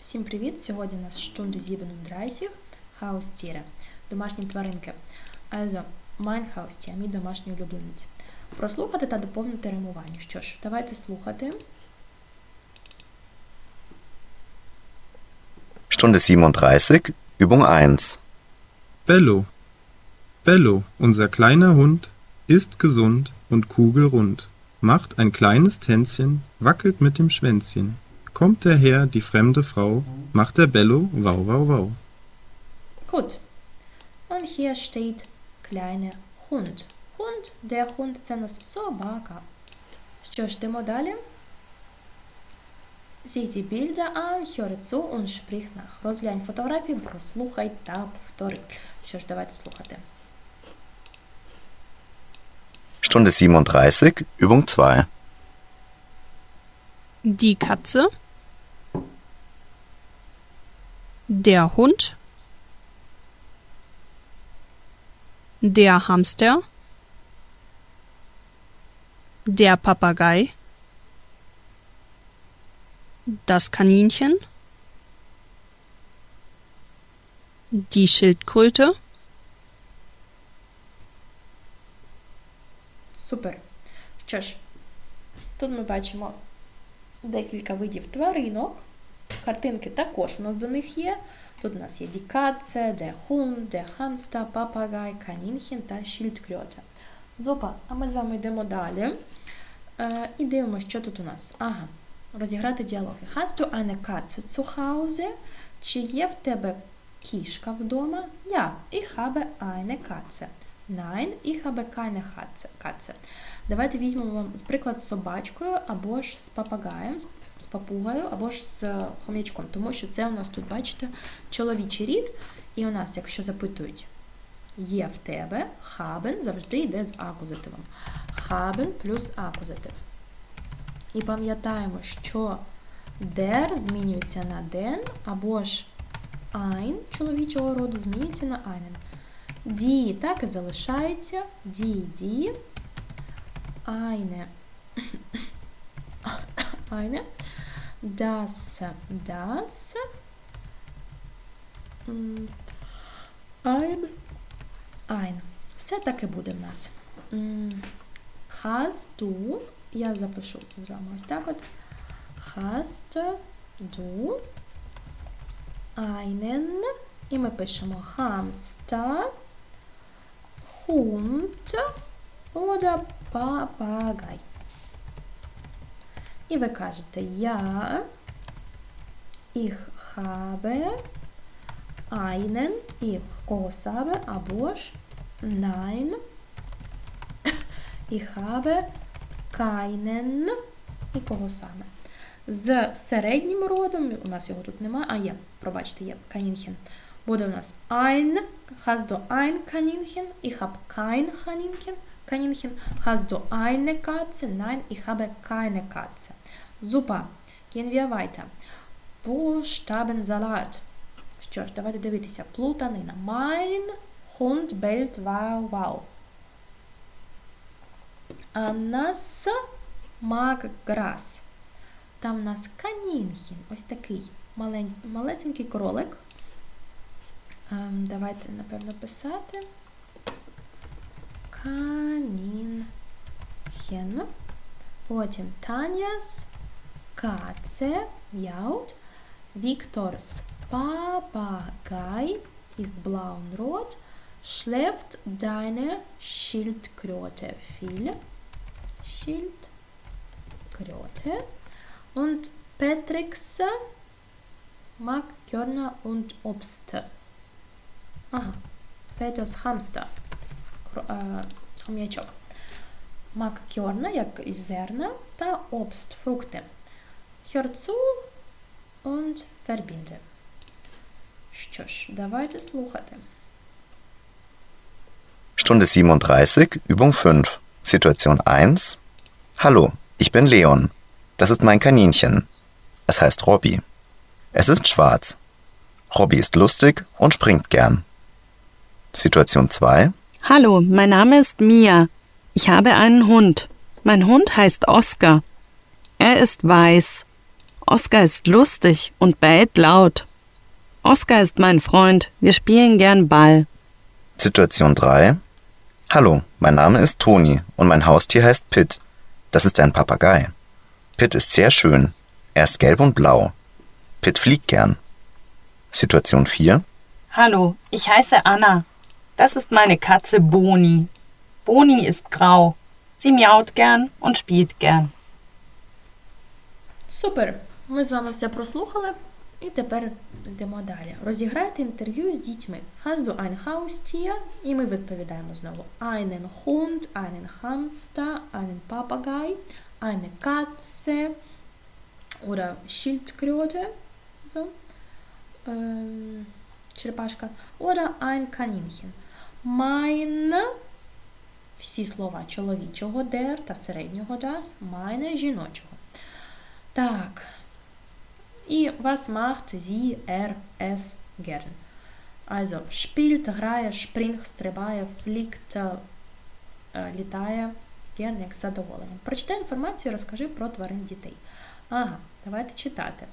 Всім привіт! Сьогодні у нас Stunde 37 Haustiere, домашні тваринки. Also, mein Haustier, мій домашній улюбленець. Прослухати та доповнити римування. Що ж, давайте слухати. Stunde 37, Übung 1. Bello. Bello, unser kleiner Hund, ist gesund und kugelrund, macht ein kleines Tänzchen, wackelt mit dem Schwänzchen. Kommt daher die fremde Frau, macht der Bello wow wow wow. Gut. Und hier steht kleiner Hund. Hund, der Hund це у нас собака. Що ж, йдемо далі. Sieh die Bilder an, höre zu und sprich nach. Розглянь фотографії, прослухай та повтори. Що ж, давайте слухати. Stunde 37, Übung 2. Die Katze, der Hund, der Hamster, der Papagei, das Kaninchen, die Schildkröte, Супер. Що ж, тут ми бачимо декілька видів тваринок. Картинки також у нас до них є. Тут у нас є дікаце, де хун, де хамста, папагай, канінхін та шільдкрьоте. Зупа, а ми з вами йдемо далі. Е, і дивимося, що тут у нас. Ага, розіграти діалоги. Hast du eine Katze? Чи є в тебе кішка вдома? Ja, ich habe eine Katze. Nein, ich habe keine. Katze. Давайте візьмемо вам приклад з собачкою або ж з папагаєм, з- папугою, або ж з хом'ячком, тому що це у нас тут, бачите, чоловічий рід. І у нас, якщо запитують, є в тебе, haben завжди йде з акузативом. Haben плюс акузатив. І пам'ятаємо, що der змінюється на den, або ж ein чоловічого роду змінюється на einen. Die так і залишається. Die, die. Eine. Eine. Das, das. М, Ein. Ein. Все так і буде в нас. М, Hast du. Я запишу з вами ось так от. Hast du einen. І ми пишемо Hamster. Hund oder Papagei. І ви кажете я ich habe einen, ich кого саме, або ж nein, ich habe keinen, і кого саме. З середнім родом, у нас його тут немає, а є, пробачте, є Kaninchen. Буде у нас ein, hast du ein Kaninchen? Ich habe kein Kaninchen. Kaninchen. Hast du eine Katze? Nein, ich habe keine Katze. Super. Gehen wir weiter. Buchstabensalat. Що ж, давайте дивитися. Плутанина. Mein Hund bellt wow wow. Анас mag Gras. Там у нас канінхін. Ось такий малень... малесенький кролик. Ем, давайте, напевно, писати. Канінхен. Потім Танjas Katze miaut. Viktors Papagei ist blau und rot. Schläft deine Schildkröte viel? Schildkröte. Und Petrix mag Körner und Obst. Ага. Петос Хамстер. Кро- е, Хом'ячок. Мак кьорна, як із зерна, та обст, фрукти. Херцу und verbinde. Що ж, давайте слухати. Stunde 37, Übung 5. Situation 1. Hallo, ich bin Leon. Das ist mein Kaninchen. Es heißt Robby. Es ist schwarz. Robby ist lustig und springt gern. Situation 2. Hallo, mein Name ist Mia. Ich habe einen Hund. Mein Hund heißt Oskar. Er ist weiß. Oskar ist lustig und bellt laut. Oskar ist mein Freund. Wir spielen gern Ball. Situation 3. Hallo, mein Name ist Toni und mein Haustier heißt Pitt. Das ist ein Papagei. Pitt ist sehr schön. Er ist gelb und blau. Pitt fliegt gern. Situation 4. Hallo, ich heiße Anna. Das ist meine Katze Boni. Boni ist grau. Sie miaut gern und spielt gern. Супер! Ми з вами все прослухали і тепер йдемо далі. Розіграйте інтерв'ю з дітьми. Hast ein Haustier? І ми відповідаємо знову. Einen Hund, einen Hamster, einen Papagei, eine Katze oder Schildkröte, so, ähm, черепашка, oder ein Kaninchen. Mein всі слова чоловічого der та середнього das, meine жіночого. Так. І was macht sie, er, es gern? Also, spielt, грає, springt, стрибає, флікт, е, літає, gern як задоволенням. Прочитай інформацію, розкажи про тварин дітей. Ага, давайте читати.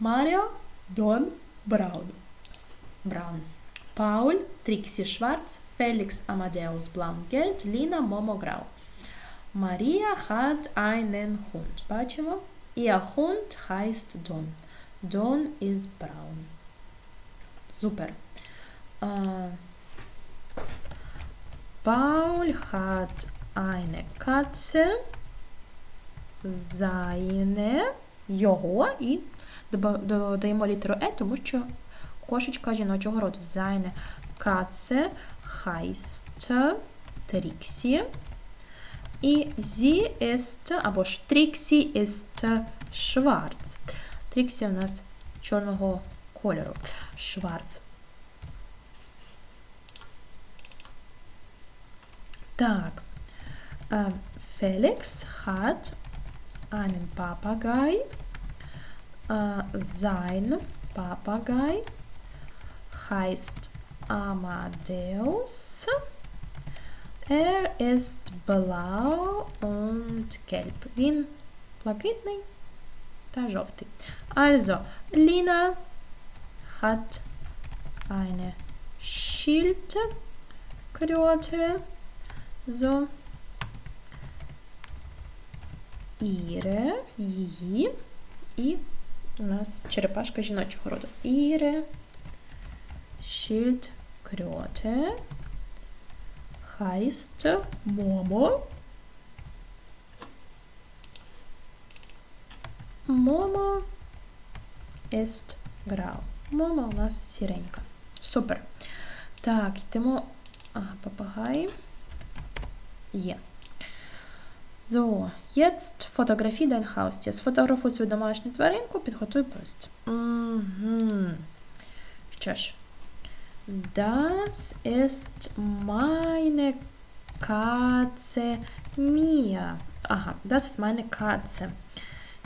Маріо Дон Браун. Браун. Paul, Trixie Schwarz, Felix Amadeus Blaumgeld, Lina Momo Grau. Maria hat einen Hund. Бачимо? Ihr Hund heißt Don. Don ist braun. Super. Äh, Paul hat eine Katze. Seine його і додаємо літеру Е, тому що кошечка жіночого роду. Seine Katze heißt Trixie. І sie ist, або ж Trixie ist schwarz. Тріксі у нас чорного кольору. Schwarz. Так. Äh, Felix hat einen Papagei. Äh, sein Papagei heißt Amadeus. Er ist blau und gelb. Він блакитний та. Also, Lina hat eine Schildkröte. So. Ihre, її. І у нас черепашка жіночого роду. Ihre Schildkröte heißt Momo. Момо ist grau. Момо у нас сіренька. Супер. Так, йдемо. Ага, папагай. Є. So, jetzt фотографій dein Haustier. Сфотографуй свою домашню тваринку, підготуй пост. Угу. Що ж. Das ist meine Katze Mia. Ага, das ist meine Katze.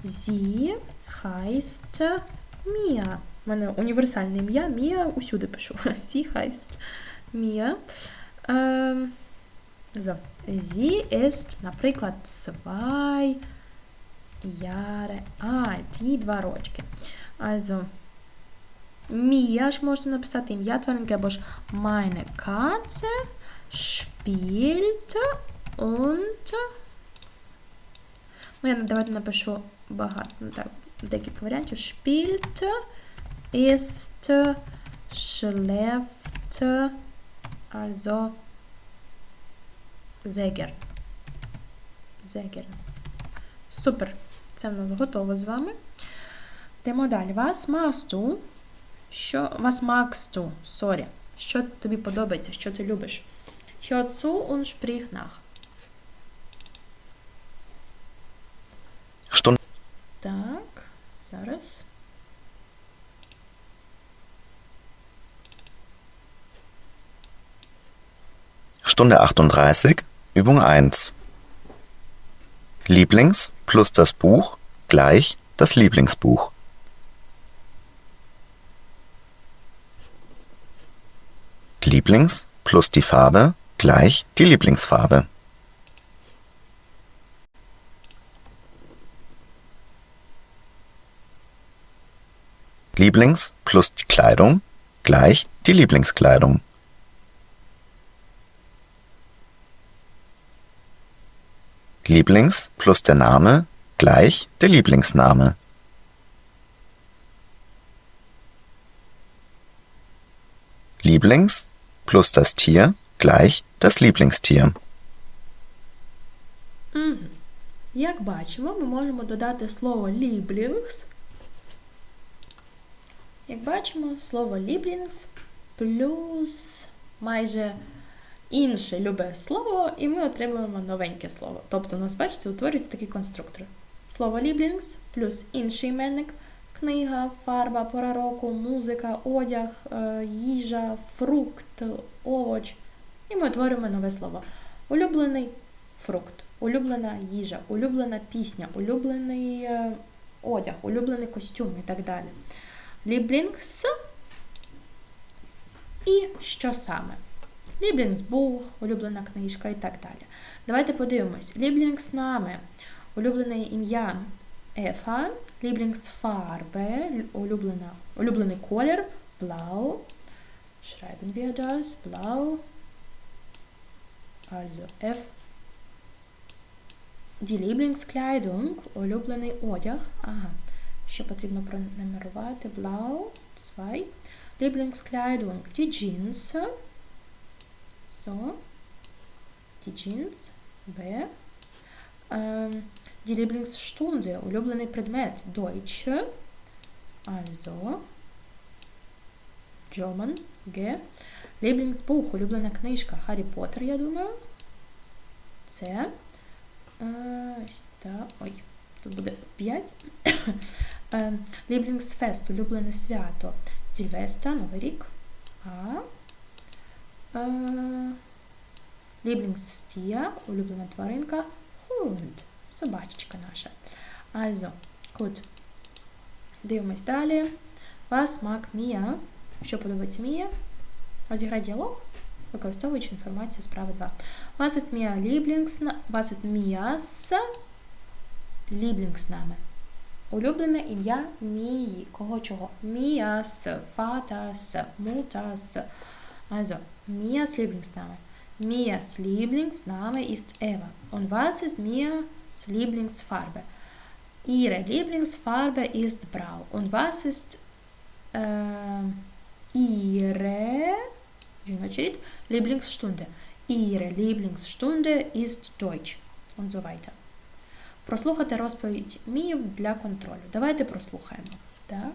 Sie heißt Mia. У мене ім'я. Мія усюди пишу. Sie heißt Mia. Ähm, so. Sie ist, наприклад, zwei Jahre alt. Їй два рочки. Also, Мія ж можна написати ім'я тваринки або ж meine Katze spielt und Ну, я давайте напишу багато, ну, так, декілька варіантів. Spielt, ist, schläft, also gern. Sehr. Супер. Це в нас готово з вами. Йдемо далі. Was machst du? Що was magst du? Sorry. Що тобі подобається, що ти любиш? Hör zu und sprich nach. Stunde, Так, зараз. Stunde 38, Übung 1. Lieblings plus das Buch gleich das Lieblingsbuch. Lieblings plus die Farbe gleich die Lieblingsfarbe. Lieblings plus die Kleidung gleich die Lieblingskleidung. Lieblings plus der Name gleich der Lieblingsname. Lieblings plus das Tier gleich das Lieblingstier. Як бачимо, ми можемо додати слово Lieblings. Як бачимо, слово Lieblings плюс майже інше любе слово, і ми отримуємо новеньке слово. Тобто, у нас, бачите, утворюється такий конструктор. Слово Lieblings плюс інший іменник, книга, фарба, пора року, музика, одяг, е, їжа, фрукт, овоч. І ми утворюємо нове слово. Улюблений фрукт, улюблена їжа, улюблена пісня, улюблений е, одяг, улюблений костюм і так далі. Lieblings і що саме? Lieblingsbuch, улюблена книжка і так далі. Давайте подивимось. Lieblingsname, улюблене ім'я Ефа, Lieblingsfarbe, улюблена, улюблений колір Blau. Schreiben wir das? Blau. Also F. Die Lieblingskleidung, улюблений одяг. Ага. Ще потрібно пронумерувати. Blau, 2. Lieblingskleidung, die Jeans. So. Die Jeans. B. Ähm, die Lieblingsstunde, улюблений предмет. Deutsch. Also. German. G. Lieblingsbuch, улюблена книжка. Гаррі Поттер, я думаю. Це. Е, Ось так. Ой, тут буде 5. Lieblingsfest, улюблене свято. Сільвестра, Новий рік. А. Е, Lieblingstier, улюблена тваринка. Hund, собачечка наша. Also, gut. Дивимось далі. Was mag Mia? Що подобається Мія? Розіграй діалог, використовуючи інформацію справи 2. Was ist Mia Lieblings... Was ist Mias Lieblingsname? Улюблене ім'я Мії. Кого чого? Mias, Vaters, Mutters. Also, Mias Lieblingsname. Mias Lieblingsname ist Eva. Und was ist Mias Lieblingsfarbe? Ihre Lieblingsfarbe ist Brau. Und was ist äh, ihre жіночий рід, Lieblingsstunde. Ihre Lieblingsstunde ist Deutsch. Und so weiter. Прослухати розповідь Міїв для контролю. Давайте прослухаємо. Так.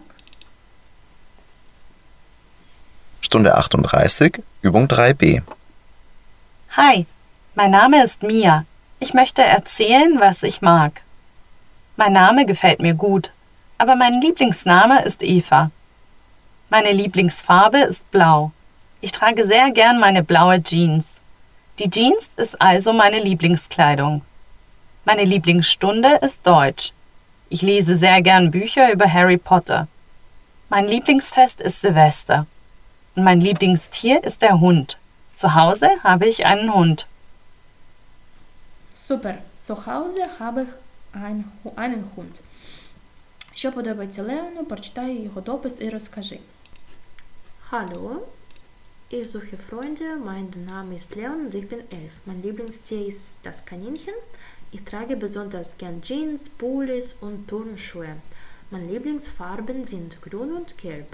Stunde 38, Übung 3b. Hi, mein Name ist Mia. Ich möchte erzählen, was ich mag. Mein Name gefällt mir gut, aber mein Lieblingsname ist Eva. Meine Lieblingsfarbe ist blau. Ich trage sehr gern meine blaue Jeans. Die Jeans ist also meine Lieblingskleidung. Meine Lieblingsstunde ist Deutsch. Ich lese sehr gern Bücher über Harry Potter. Mein Lieblingsfest ist Silvester. Und mein Lieblingstier ist der Hund. Zu Hause habe ich einen Hund. Супер. Zu Hause habe ich ein, Hu- einen Hund. Що подобається Леону, прочитай його допис і розкажи. Hallo, ich suche Freunde, mein Name ist Leon und ich bin elf. Mein Lieblingstier ist das Kaninchen. Ich trage besonders gern Jeans, Pullis und Turnschuhe. Meine Lieblingsfarben sind grün und gelb.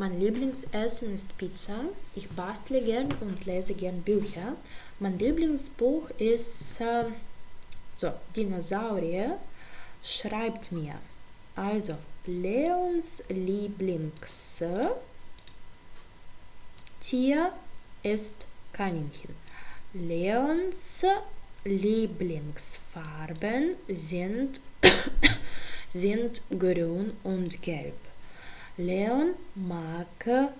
Mein Lieblingsessen ist Pizza. Ich bastle gern und lese gern Bücher. Mein Lieblingsbuch ist äh, so, Dinosaurier schreibt mir. Also, Leons Lieblingstier ist Kaninchen. Leons Lieblingsfarben sind, sind grün und gelb. Leon mag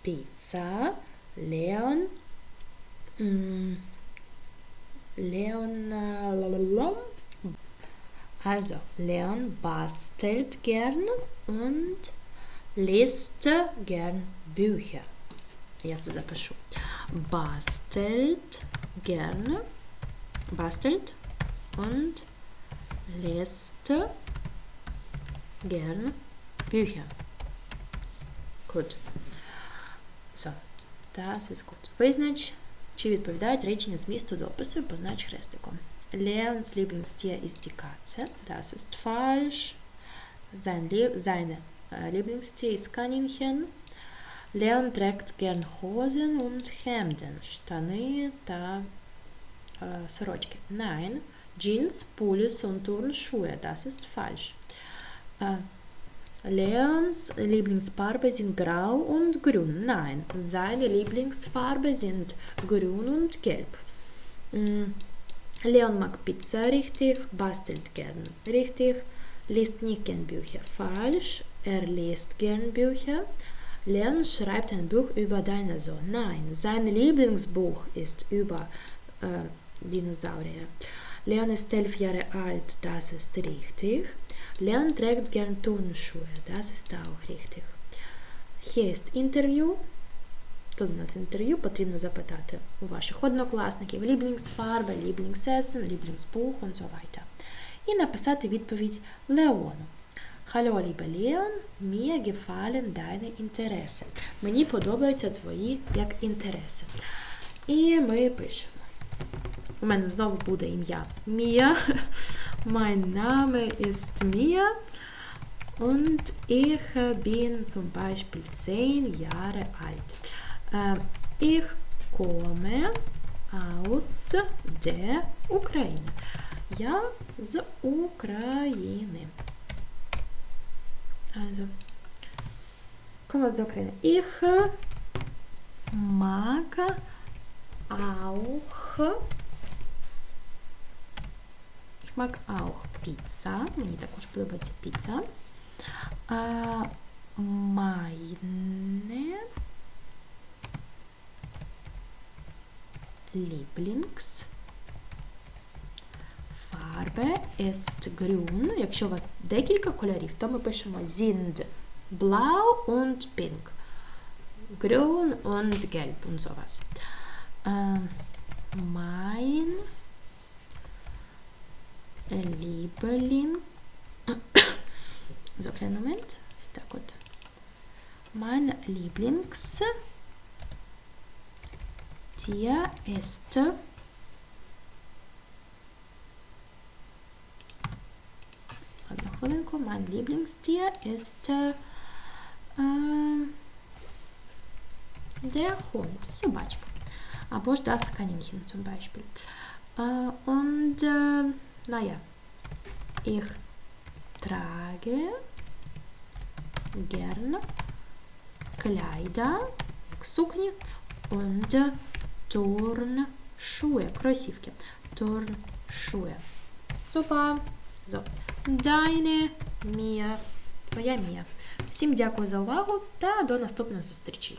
Pizza. Leon. Mm, Leon. Also, Leon bastelt gern und liest gern Bücher. Jetzt ist er schon. Bastelt gerne, bastelt und liest gern Bücher. Gut. So, das ist gut. Визнач, чи відповідають речення змісту допису і познач хрестиком. Leons Lieblingstier ist die Katze. Das ist falsch. Sein Lie seine äh, Lieblingstier ist Kaninchen. Leon trägt gern Hosen und Hemden, штани та äh, сорочки. Nein, Jeans, Pullis und Turnschuhe. Das ist falsch. Äh, Leons Lieblingsfarbe sind grau und grün. Nein, seine Lieblingsfarbe sind grün und gelb. Mm, Leon mag Pizza richtig, bastelt gern richtig, liest nicht gern Bücher. Falsch, er liest gern Bücher. Leon schreibt ein Buch über Dinosaurier. Nein, sein Lieblingsbuch ist über äh, Dinosaurier. Leon ist elf Jahre alt, das ist richtig. Leon trägt gern Turnschuhe, das ist auch richtig. Hier ist Interview. Тут у нас інтерв'ю потрібно запитати у ваших однокласників Lieblingsfarbe, Lieblingsessen, Lieblingsbuch und so weiter. І написати відповідь Леону. Hallo, lieber Leon, mir gefallen deine Interessen. Мені подобаються твої як інтереси. І ми пишемо. У мене знову буде ім'я Мія. Mein Name ist Mia. Und ich bin zum Beispiel 10 Jahre alt. Äh, Ich komme aus der Ukraine. Я з України. Also, komme aus der Ukraine. Ich mag auch Mag auch Pizza. Мені також подобається піца. А, meine Lieblingsfarbe ist grün. Якщо у вас декілька кольорів, то ми пишемо sind blau und pink. Grün und gelb und sowas. Ähm, mein Äh, Liebling. So, kleinen Moment. Ist da gut. Mein Lieblingstier ist mein Lieblingstier ist äh, der Hund zum Beispiel. Aber das Kaninchen zum Beispiel. Äh, und äh, naja, ich trage gern Kleider, сукні und Turnschuhe, кросівки. Turnschuhe. Super. So. Deine Mia. Твоя Мія. Всім дякую за увагу та до наступної зустрічі.